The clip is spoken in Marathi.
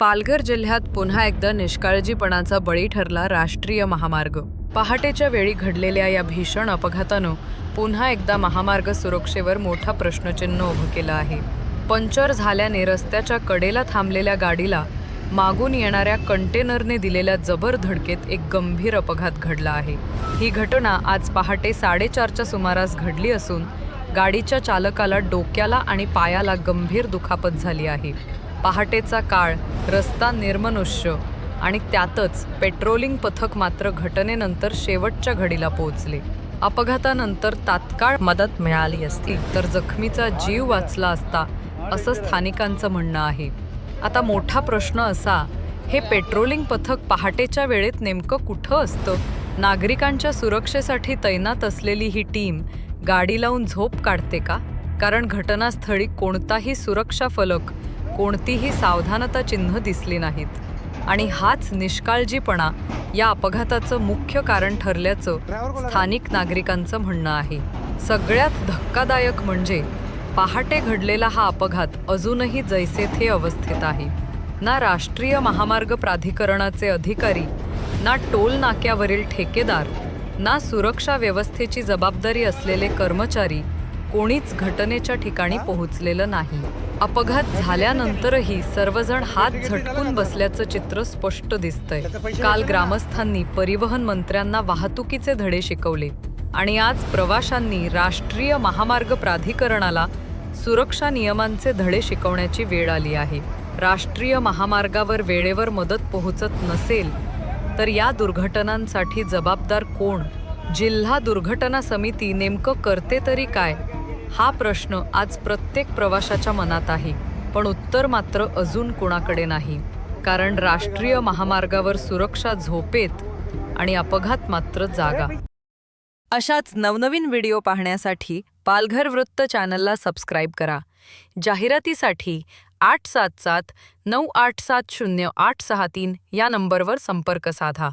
पालघर जिल्ह्यात पुन्हा एकदा निष्काळजीपणाचा बळी ठरला राष्ट्रीय महामार्ग. पहाटेच्या वेळी घडलेल्या या भीषण अपघातानं पुन्हा एकदा महामार्ग सुरक्षेवर मोठा प्रश्नचिन्ह उभं केलं आहे. पंक्चर झाल्याने रस्त्याच्या कडेला थांबलेल्या गाडीला मागून येणाऱ्या कंटेनरने दिलेल्या जबर धडकेत एक गंभीर अपघात घडला आहे. ही घटना आज पहाटे साडेचारच्या सुमारास घडली असून गाडीच्या चालकाला डोक्याला आणि पायाला गंभीर दुखापत झाली आहे. पहाटेचा काळ रस्ता निर्मनुष्य आणि त्यातच पेट्रोलिंग पथक मात्र घटनेनंतर शेवटच्या घडीला पोहोचले. अपघातानंतर तात्काळ मदत मिळाली असती तर जखमीचा जीव वाचला असता असं स्थानिकांचं म्हणणं आहे. आता मोठा प्रश्न असा हे पेट्रोलिंग पथक पहाटेच्या वेळेत नेमकं कुठं असतं? नागरिकांच्या सुरक्षेसाठी तैनात असलेली ही टीम गाडी लावून झोप काढते का? कारण घटनास्थळी कोणताही सुरक्षा फलक कोणतीही सावधानता चिन्ह दिसली नाहीत. आणि हाच निष्काळजीपणा या अपघाताचं मुख्य कारण ठरल्याचं स्थानिक नागरिकांचं म्हणणं आहे. सगळ्यात धक्कादायक म्हणजे पहाटे घडलेला हा अपघात अजूनही जैसे थे अवस्थेत आहे. ना राष्ट्रीय महामार्ग प्राधिकरणाचे अधिकारी ना टोल नाक्यावरील ठेकेदार ना सुरक्षा व्यवस्थेची जबाबदारी असलेले कर्मचारी कोणीच घटनेच्या ठिकाणी पोहोचलेलं नाही. अपघात झाल्यानंतरही सर्वजण हात झटकून बसल्याचं चित्र स्पष्ट दिसतंय. काल ग्रामस्थांनी परिवहन मंत्र्यांना वाहतुकीचे धडे शिकवले आणि आज प्रवाशांनी राष्ट्रीय महामार्ग प्राधिकरणाला सुरक्षा नियमांचे धडे शिकवण्याची वेळ आली आहे. राष्ट्रीय महामार्गावर वेळेवर मदत पोहोचत नसेल तर या दुर्घटनांसाठी जबाबदार कोण? जिल्हा दुर्घटना समिती नेमकं करते तरी काय? हा प्रश्न आज प्रत्येक प्रवाशाच्या मनात आहे पण उत्तर मात्र अजून कोणाकडे नाही. कारण राष्ट्रीय महामार्गावर सुरक्षा झोपेत आणि अपघात मात्र जागा. अशाच नवनवीन व्हिडिओ पाहण्यासाठी पालघर वृत्त चॅनलला सबस्क्राईब करा. जाहिरातीसाठी आठ सात सात नऊ आठ सात शून्य आठ सहा तीन या नंबरवर संपर्क साधा.